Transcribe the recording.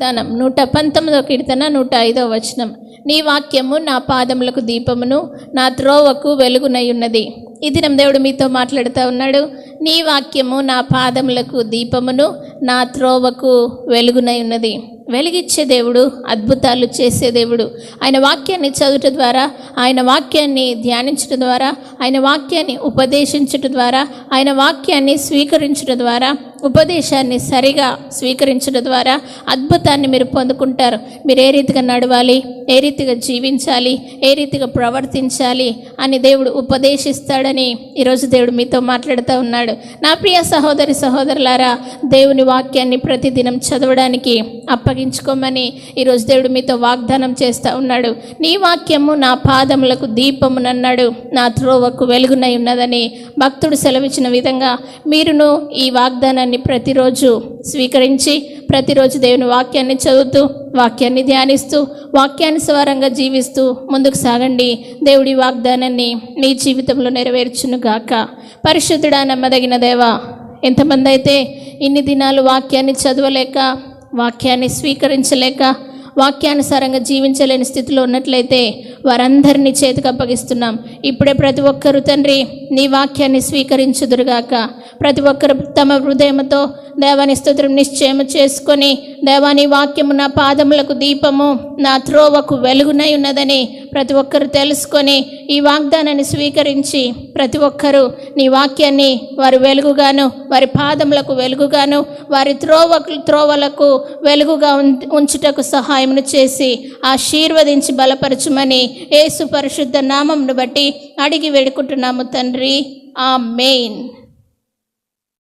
దానం. నూట పంతొమ్మిదో కీర్తన నూట ఐదో వచనం. నీ వాక్యము నా పాదములకు దీపమును నా త్రోవకు వెలుగునై ఉన్నది ఈ దినం దేవుడు మీతో మాట్లాడుతూ ఉన్నాడు. నీ వాక్యము నా పాదములకు దీపమును నా త్రోవకు వెలుగునై ఉన్నది వెలిగిచ్చే దేవుడు అద్భుతాలు చేసే దేవుడు. ఆయన వాక్యాన్ని చదువుట ద్వారా ఆయన వాక్యాన్ని ధ్యానించడం ద్వారా ఆయన వాక్యాన్ని ఉపదేశించడం ద్వారా ఆయన వాక్యాన్ని స్వీకరించడం ద్వారా ఉపదేశాన్ని సరిగా స్వీకరించడం ద్వారా అద్భుతాన్ని మీరు పొందుకుంటారు. మీరు ఏ రీతిగా నడవాలి? ఏ రీతిగా జీవించాలి? ఏ రీతిగా ప్రవర్తించాలి? అని దేవుడు ఉపదేశిస్తాడని ఈరోజు దేవుడు మీతో మాట్లాడుతూ ఉన్నాడు. నా ప్రియ సహోదరి సహోదరులారా దేవుని వాక్యాన్ని ప్రతిదినం చదవడానికి అప్పగించుకోమని ఈరోజు దేవుడు మీతో వాగ్దానం చేస్తూ ఉన్నాడు. నీ వాక్యము నా పాదములకు దీపమునన్నాడు. నా త్రోవకు వెలుగునై ఉన్నదని భక్తుడు సెలవిచ్చిన విధంగా మీరును ఈ వాగ్దానాన్ని ప్రతిరోజు స్వీకరించి ప్రతిరోజు దేవుని వాక్యాన్ని చదువుతూ వాక్యాన్ని ధ్యానిస్తూ వాక్యానుసారంగా జీవిస్తూ ముందుకు సాగండి. దేవుడి వాగ్దానాన్ని నీ జీవితంలో నెరవేర్చును గాక. పరిశుద్ధుడా నమ్మదగిన దేవా ఎంతమంది అయితే ఇన్ని దినాలు వాక్యాన్ని చదవలేక వాక్యాన్ని స్వీకరించలేక వాక్యానుసారంగా జీవించలేని స్థితిలో ఉన్నట్లయితే వారందరినీ చేతికి అప్పగిస్తున్నాం. ఇప్పుడే ప్రతి ఒక్కరు తండ్రి నీ వాక్యాన్ని స్వీకరించుదురుగాక. ప్రతి ఒక్కరు తమ హృదయంతో దేవాని స్తోత్రం నిశ్చయం చేసుకొని దేవాని వాక్యము నా పాదములకు దీపము నా త్రోవకు వెలుగునై ఉన్నదని ప్రతి ఒక్కరు తెలుసుకొని ఈ వాగ్దానాన్ని స్వీకరించి ప్రతి ఒక్కరూ నీ వాక్యాన్ని వారి వెలుగుగాను వారి పాదములకు వెలుగుగాను వారి త్రోవకు త్రోవలకు వెలుగుగా ఉం- ఉంచుటకు సహాయమును చేసి ఆశీర్వదించి బలపరచుమని యేసు పరిశుద్ధ నామంను బట్టి అడిగి వేడుకుంటున్నాము తండ్రి. ఆ మెయిన్